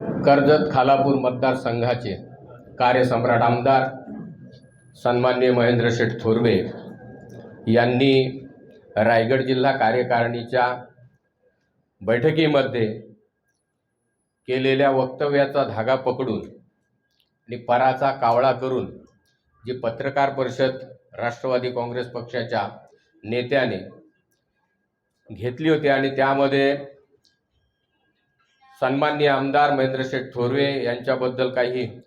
कर्जत खालापूर मतदारसंघाचे कार्यसम्राट आमदार सन्मान्य महेंद्र शेठ थोरवे यांनी रायगड जिल्हा कार्यकारिणीच्या बैठकीमध्ये केलेल्या वक्तव्याचा धागा पकडून आणि पराचा कावळा करून जी पत्रकार परिषद राष्ट्रवादी काँग्रेस पक्षाच्या नेत्याने घेतली होती आणि त्यामध्ये सन्मान्य आमदार महेंद्र शेठ थोरवे यांच्याबद्दल काही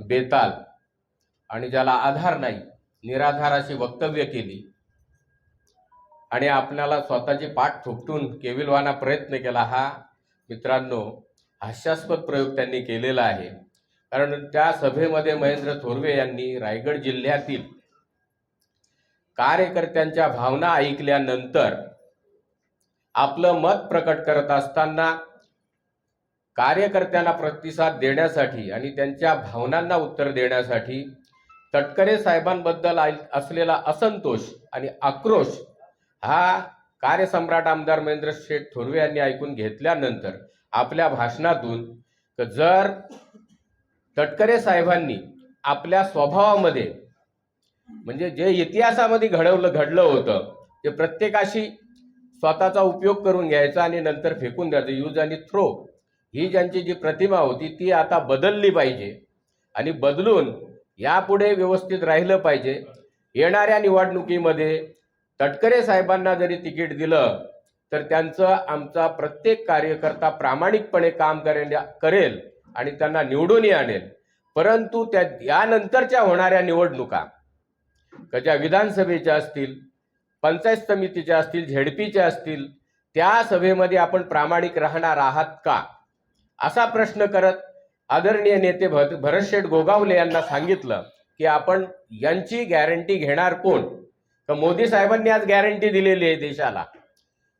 बेताल आणि ज्याला आधार नाही निराधार अशी वक्तव्य केली आणि आपल्याला स्वतःची पाठ थोपटून केविलवाना प्रयत्न केला हा मित्रांनो हास्यास्पद प्रयोग त्यांनी केलेला आहे. कारण त्या सभेमध्ये महेंद्र थोरवे यांनी रायगड जिल्ह्यातील कार्यकर्त्यांच्या भावना ऐकल्यानंतर आपलं मत प्रकट करत असताना कार्यकर्त्यांना प्रतिसाद देण्यासाठी आणि त्यांच्या भावनांना उत्तर देण्यासाठी तटकरे साहेबांबद्दल असलेला असंतोष आणि आक्रोश हा कार्यसम्राट आमदार महेंद्र शेठ थोरवे यांनी ऐकून घेतल्यानंतर आपल्या भाषणातून जर तटकरे साहेबांनी आपल्या स्वभावामध्ये म्हणजे जे इतिहासामध्ये घडवलं घडलं होतं ते प्रत्येकाशी स्वतःचा उपयोग करून घ्यायचा आणि नंतर फेकून द्यायचं. यूज आणि थ्रो ही ज्यांची जी प्रतिमा होती ती आता बदलली पाहिजे. आणि बदलून यापुढे व्यवस्थित राहिलं पाहिजे. येणाऱ्या निवडणुकीमध्ये तटकरे साहेबांना जरी तिकीट दिलं तर त्यांचं आमचा प्रत्येक कार्यकर्ता प्रामाणिकपणे काम करेल करेल आणि त्यांना निवडूनही आणेल. परंतु त्या यानंतरच्या होणाऱ्या निवडणुका कशा विधानसभेच्या असतील पंचायत समितीच्या असतील झेडपीच्या असतील त्या सभेमध्ये आपण प्रामाणिक राहणार आहात का? असा प्रश्न करत आदरणीय नेते भर भरतशेठ गोगावले यांना सांगितलं की आपण यांची गॅरंटी घेणार कोण? तर मोदी साहेबांनी आज गॅरंटी दिलेली आहे देशाला.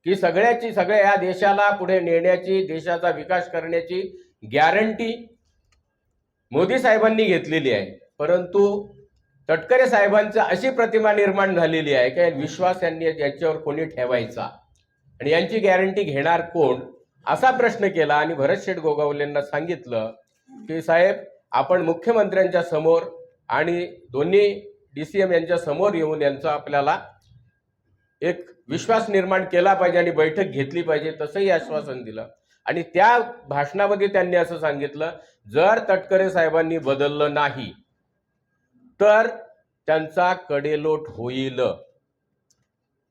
की सगळ्याची सगळ्या या देशाला पुढे नेण्याची देशाचा विकास करण्याची गॅरंटी मोदी साहेबांनी घेतलेली आहे. परंतु तटकरे साहेबांचं अशी प्रतिमा निर्माण झालेली आहे की विश्वास यांनी याच्यावर कोणी ठेवायचा? आणि यांची गॅरंटी घेणार कोण? असा प्रश्न केला आणि भरत शेठ गोगावलेंना सांगितलं की साहेब आपण मुख्यमंत्र्यांच्या समोर आणि दोन्ही डी सी एम यांच्या समोर येऊन यांचा आपल्याला एक विश्वास निर्माण केला पाहिजे आणि बैठक घेतली पाहिजे तसंही आश्वासन दिलं. आणि त्या भाषणामध्ये त्यांनी असं सांगितलं जर तटकरे साहेबांनी बदललं नाही तर त्यांचा कडेलोट होईल.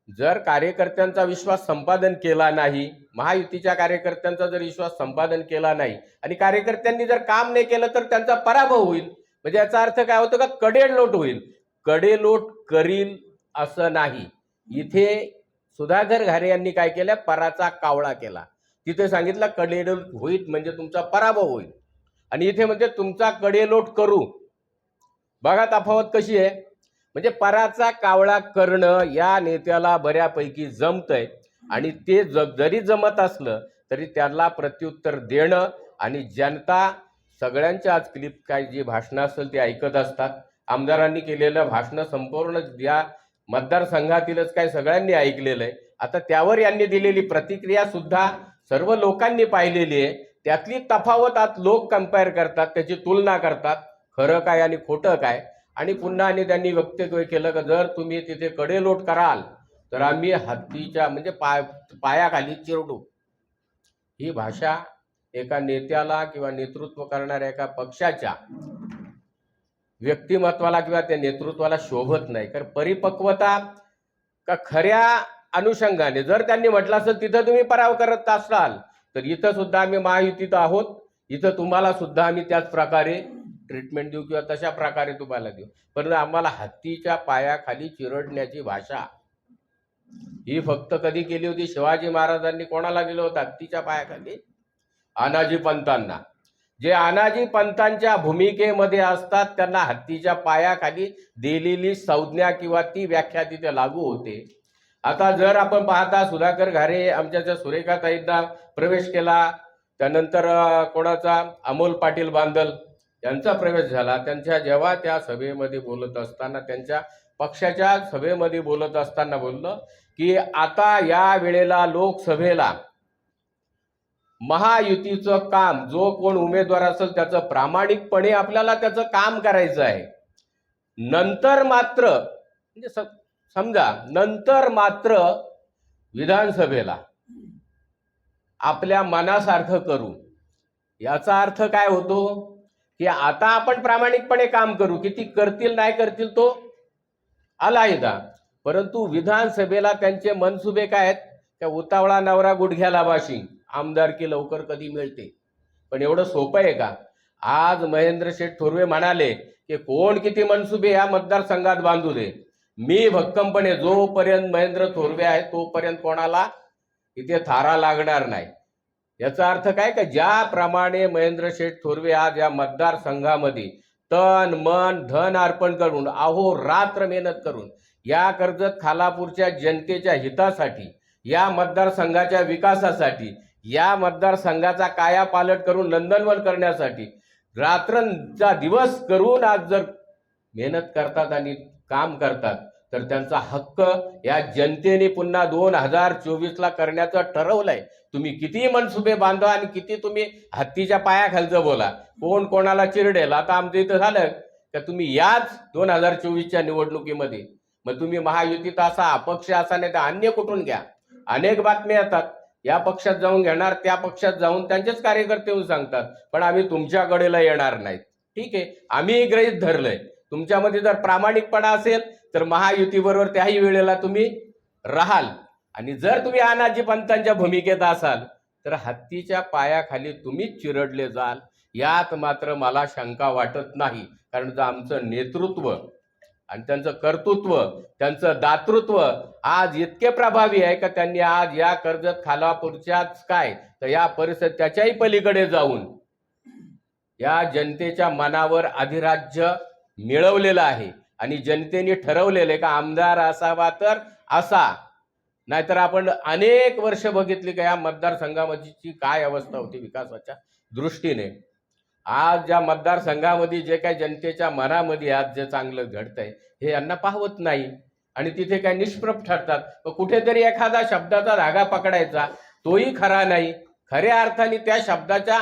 जर कार्यकर्त्यांचा विश्वास संपादन केला नाही महायुतीच्या कार्यकर्त्यांचा जर विश्वास संपादन केला नाही आणि कार्यकर्त्यांनी जर काम नाही केलं तर त्यांचा पराभव होईल. म्हणजे याचा अर्थ काय होतो का? कडेलोट होईल. कडेलोट करील असं नाही. इथे सुधाकर घारे यांनी काय केलं? पराचा कावळा केला. तिथे सांगितलं कडेलोट होईल म्हणजे तुमचा पराभव होईल. आणि इथे म्हणजे तुमचा कडेलोट करू. बघा तफावत कशी आहे. म्हणजे पराचा कावळा करणं या नेत्याला बऱ्यापैकी जमतंय. आणि ते ज जरी जमत असलं तरी त्याला प्रत्युत्तर देणं आणि जनता सगळ्यांच्या आज क्लिप काय जी भाषणं असेल ती ऐकत असतात. आमदारांनी केलेलं भाषणं संपूर्ण या मतदारसंघातीलच काय सगळ्यांनी ऐकलेलं आहे आता त्यावर यांनी दिलेली प्रतिक्रिया सुद्धा सर्व लोकांनी पाहिलेली आहे. त्यातली तफावत आज लोक कंपेअर करतात त्याची तुलना करतात. खरं काय आणि खोटं काय? आणि पुन्हा आणि त्यांनी वक्तव्य केलं का जर तुम्ही तिथे कडेलोट कराल तर आम्ही हत्तीच्या म्हणजे पाय पायाखाली चिरडू. ही भाषा एका नेत्याला किंवा नेतृत्व करणाऱ्या एका पक्षाच्या व्यक्तिमत्वाला किंवा त्या नेतृत्वाला शोभत नाही. कारण परिपक्वता का खऱ्या अनुषंगाने जर त्यांनी म्हटलं असेल तिथं तुम्ही पराव करत असाल तर इथं सुद्धा आम्ही महायुतीत आहोत. इथं तुम्हाला सुद्धा आम्ही त्याच प्रकारे ट्रीटमेंट देऊ किंवा तशा प्रकारे तुम्हाला देऊ. पण आम्हाला हत्तीच्या पायाखाली चिरडण्याची भाषा. ही फक्त कधी केली होती? शिवाजी महाराजांनी कोणाला दिलं होतं? हत्तीच्या पायाखाली? आनाजी पंतांना. जे आनाजी पंतांच्या भूमिकेमध्ये असतात त्यांना हत्तीच्या पायाखाली दिलेली संज्ञा किंवा ती व्याख्या तिथे लागू होते. आता जर आपण पाहता सुधाकर घारे आमच्या ज्या सुरेखाताईंना प्रवेश केला त्यानंतर कोणाचा? अमोल पाटील बांधल यांचा प्रवेश झाला. त्यांच्या जेव्हा त्या सभेमध्ये बोलत असताना त्यांच्या पक्षाच्या सभेमध्ये बोलत असताना बोललं की आता या वेळेला लोकसभेला महायुतीचं काम जो कोण उमेदवार असेल त्याचं प्रामाणिकपणे आपल्याला त्याचं काम करायचं आहे. नंतर मात्र म्हणजे समजा नंतर मात्र विधानसभेला आपल्या मनासारखं करू. याचा अर्थ काय होतो? की आता आपण प्रामाणिकपणे काम करू किती करतील नाही करतील तो आलायदा परंतु विधानसभेला त्यांचे मनसुबे काय आहेत? त्या उतावळा नवरा गुडघ्याला वाशी आमदारकी लवकर कधी मिळते? पण एवढं सोपं आहे का? आज महेंद्र शेठ थोरवे म्हणाले की कोण किती मनसुबे या मतदारसंघात बांधू दे? मी भक्कमपणे जोपर्यंत महेंद्र थोरवे आहे तोपर्यंत कोणाला इथे थारा लागणार नाही. याचा अर्थ काय का ज्याप्रमाणे महेंद्र शेठ थोरवे आज या मतदारसंघामध्ये तन मन धन अर्पण करून अहो रात्र मेहनत करून या कर्जत खालापूरच्या जनतेच्या हितासाठी या मतदारसंघाच्या विकासासाठी या मतदारसंघाचा कायापालट करून नंदनवन करण्यासाठी रात्रंचा दिवस करून आज जर मेहनत करतात आणि काम करतात तर त्यांचा हक्क या जनतेने पुन्हा दोन हजार चोवीसला करण्याचं ठरवलंय. तुम्ही किती मनसुबे बांधा आणि किती तुम्ही हत्तीच्या पायाखालचं बोला. कोण कोणाला चिरडेल? आता आमचं इथं झालं तर तुम्ही याच दोन हजार चोवीसच्या निवडणुकीमध्ये. मग तुम्ही महायुतीत असा अपक्ष असा नाही तर अन्य कुठून घ्या? अनेक बातम्या येतात. या पक्षात जाऊन घेणार त्या पक्षात जाऊन त्यांचेच कार्यकर्ते येऊन सांगतात. पण आम्ही तुमच्याकडेला येणार नाहीत. ठीक आहे? आम्ही ग्रहित धरलंय. तुमच्यामध्ये जर प्रामाणिकपणा असेल तर महायुतीबरोबर त्याही वेळेला तुम्ही राहाल. आणि जर तुम्ही अनाजी पंतांच्या भूमिकेत असाल तर हत्तीच्या पायाखाली तुम्ही चिरडले जाल. यात मात्र मला शंका वाटत नाही कारण जर आमचं नेतृत्व आणि त्यांचं कर्तृत्व त्यांचं दातृत्व आज इतके प्रभावी आहे का त्यांनी आज या कर्जत खालापूरच्याच काय तर या परिसर त्याच्याही पलीकडे जाऊन या जनतेच्या मनावर अधिराज्य मिळवलेलं आहे. आणि जनतेने ठरवलेलं आहे का आमदार असावा तर असा. नाहीतर आपण अनेक वर्ष बघितली का या मतदारसंघामधीची काय अवस्था होती विकासाच्या दृष्टीने. आज ज्या मतदारसंघामध्ये जे काही जनतेच्या मनामध्ये आज जे चांगलं घडतंय हे यांना पाहवत नाही. आणि तिथे काय निष्प्रभ ठरतात. मग कुठेतरी एखादा शब्दाचा धागा पकडायचा तोही खरा नाही. खऱ्या अर्थाने त्या शब्दाच्या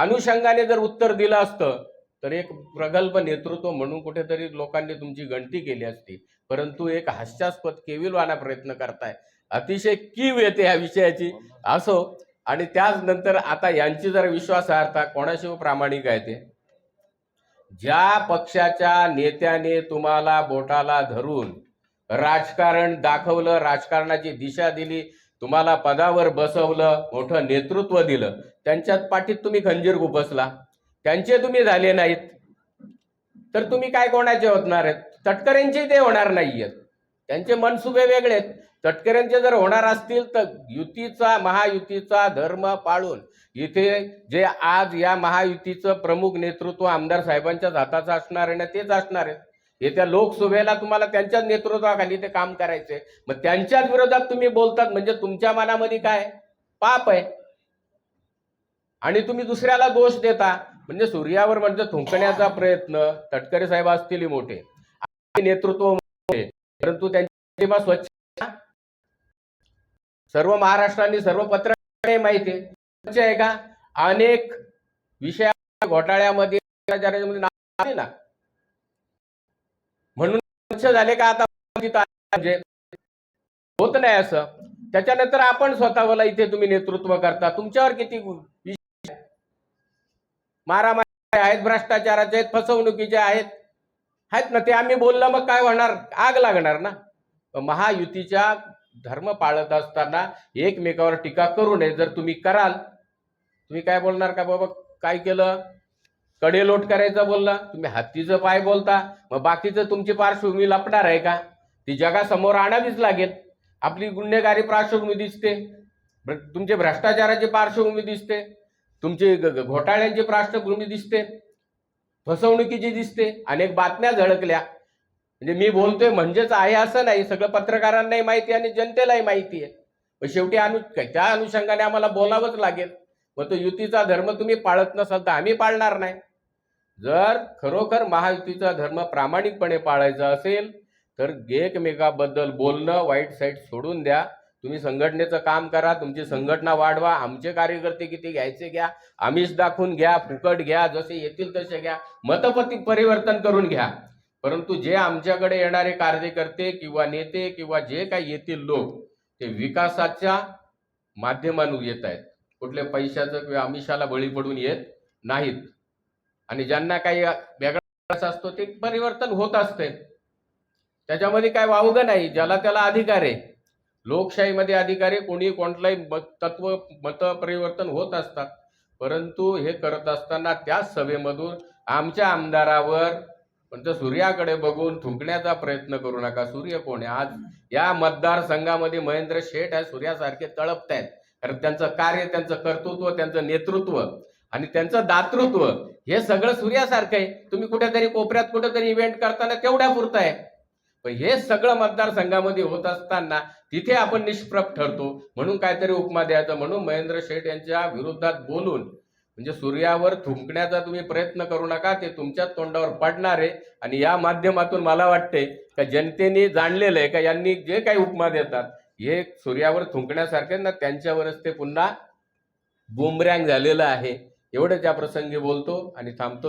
अनुषंगाने जर उत्तर दिलं असतं तर एक प्रगल्भ नेतृत्व म्हणून कुठेतरी लोकांनी तुमची गणती केली असती. परंतु एक हास्यास्पद केविलवाना प्रयत्न करताय. अतिशय कीव येते ह्या विषयाची. असो. आणि त्याच नंतर आता यांची जर विश्वासार्हता कोणाशिवाय हो प्रामाणिक आहे ते? ज्या पक्षाच्या नेत्याने तुम्हाला बोटाला धरून राजकारण दाखवलं राजकारणाची दिशा दिली तुम्हाला पदावर बसवलं मोठं नेतृत्व दिलं त्यांच्यात पाठीत तुम्ही खंजीर गुपसला त्यांचे तुम्ही झाले नाहीत. तर तुम्ही काय कोणाचे होणार आहेत? तटकऱ्यांचे ते होणार नाहीयेत. त्यांचे मनसुबे वेगळे आहेत. तटकऱ्यांचे जर होणार असतील तर युतीचा महायुतीचा धर्म पाळून इथे जे आज या महायुतीचं प्रमुख नेतृत्व आमदार साहेबांच्याच हाताचं असणार आहे ना तेच असणार आहेत येत्या लोकसभेला तुम्हाला त्यांच्याच नेतृत्वाखाली ते काम करायचे. मग त्यांच्याच विरोधात तुम्ही बोलतात म्हणजे तुमच्या मनामध्ये काय? पाप आहे. आणि तुम्ही दुसऱ्याला दोष देता. म्हणजे सूर्यावर म्हणजे थुंकण्याचा प्रयत्न तटकरे साहेब असतील मोठे. नेतृत्व परंतु त्यांची स्वच्छ सर्व महाराष्ट्राने सर्व पत्र माहिती आहे. स्वच्छ आहे का? अनेक विषया घोटाळ्यामध्ये ना? म्हणून स्वच्छ झाले का आता? म्हणजे होत नाही असं. त्याच्यानंतर आपण स्वतःला इथे तुम्ही नेतृत्व करता. तुमच्यावर किती मारामारी आहेत भ्रष्टाचाराचे आहेत फसवणुकीचे आहेत. आहेत ना ते आम्ही बोललं मग काय होणार? आग लागणार ना. महायुतीच्या धर्म पाळत असताना एकमेकावर टीका करू नये जर तुम्ही कराल. तुम्ही काय बोलणार का बाबा? काय केलं? कडेलोट करायचं बोलला. तुम्ही हत्तीचं पाय बोलता. मग बाकीचं तुमची पार्श्वभूमी लपणार आहे का? ती जगासमोर आणावीच लागेल. आपली गुन्हेगारी पार्श्वभूमी दिसते. तुमचे भ्रष्टाचाराची पार्श्वभूमी दिसते. तुमचे ग- घोटाळ्यांची पार्श्वभूमी दिसते फसवणुकीची दिसते अनेक बातम्या झळकल्या. म्हणजे मी बोलतोय म्हणजेच आहे असं नाही सगळं पत्रकारांनाही माहिती आणि जनतेलाही माहिती आहे. पण शेवटी अनु त्या अनुषंगाने आम्हाला बोलावंच लागेल. मग तो युतीचा धर्म तुम्ही पाळत नसाल तर आम्ही पाळणार नाही. जर खरोखर महायुतीचा धर्म प्रामाणिकपणे पाळायचा असेल तर एकमेकाबद्दल बोलणं वाईट साईट सोडून द्या. तुम्ही संघटनेचं काम करा तुमची संघटना वाढवा आमचे कार्यकर्ते किती घ्यायचे घ्या आमिष दाखवून घ्या फुकट घ्या जसे येतील तसे घ्या मतपती परिवर्तन करून घ्या. परंतु जे आमच्याकडे येणारे कार्यकर्ते किंवा नेते किंवा जे काही येतील लोक ते विकासाच्या माध्यमातून येत आहेत. कुठल्या पैशाचं किंवा आमिषाला बळी पडून येत नाहीत. आणि ज्यांना काही वेगळा असतो ते परिवर्तन होत असते. त्याच्यामध्ये काय वावगं नाही ज्याला त्याला अधिकार आहे. लोकशाहीमध्ये अधिकारी कोणी कोणतंही मत तत्व मतपरिवर्तन होत असतात. परंतु हे करत असताना त्याच सभेमधून आमच्या आमदारावर म्हणजे सूर्याकडे बघून थुंकण्याचा प्रयत्न करू नका. सूर्य कोण आहे? आज या मतदारसंघामध्ये महेंद्र शेठ आहे. सूर्यासारखे तळपत आहेत. कारण त्यांचं कार्य त्यांचं कर्तृत्व त्यांचं नेतृत्व आणि त्यांचं दातृत्व हे सगळं सूर्यासारखं आहे. तुम्ही कुठेतरी कोपऱ्यात कुठेतरी इव्हेंट करताना तेवढ्या पुरतं आहे. हे सगळं मतदारसंघामध्ये होत असताना तिथे आपण निष्प्रभ ठरतो. म्हणून काहीतरी उपमा द्यायचं. म्हणून महेंद्र शेठ यांच्या विरोधात बोलून म्हणजे सूर्यावर थुंकण्याचा तुम्ही प्रयत्न करू नका ते तुमच्याच तोंडावर पडणार आहे. आणि या माध्यमातून मला वाटते का जनतेने जाणलेलं आहे का यांनी जे काही उपमा देतात हे सूर्यावर थुंकण्यासारखे ना त्यांच्यावरच ते पुन्हा बुमरँग झालेलं आहे. एवढंच या प्रसंगी बोलतो आणि थांबतो.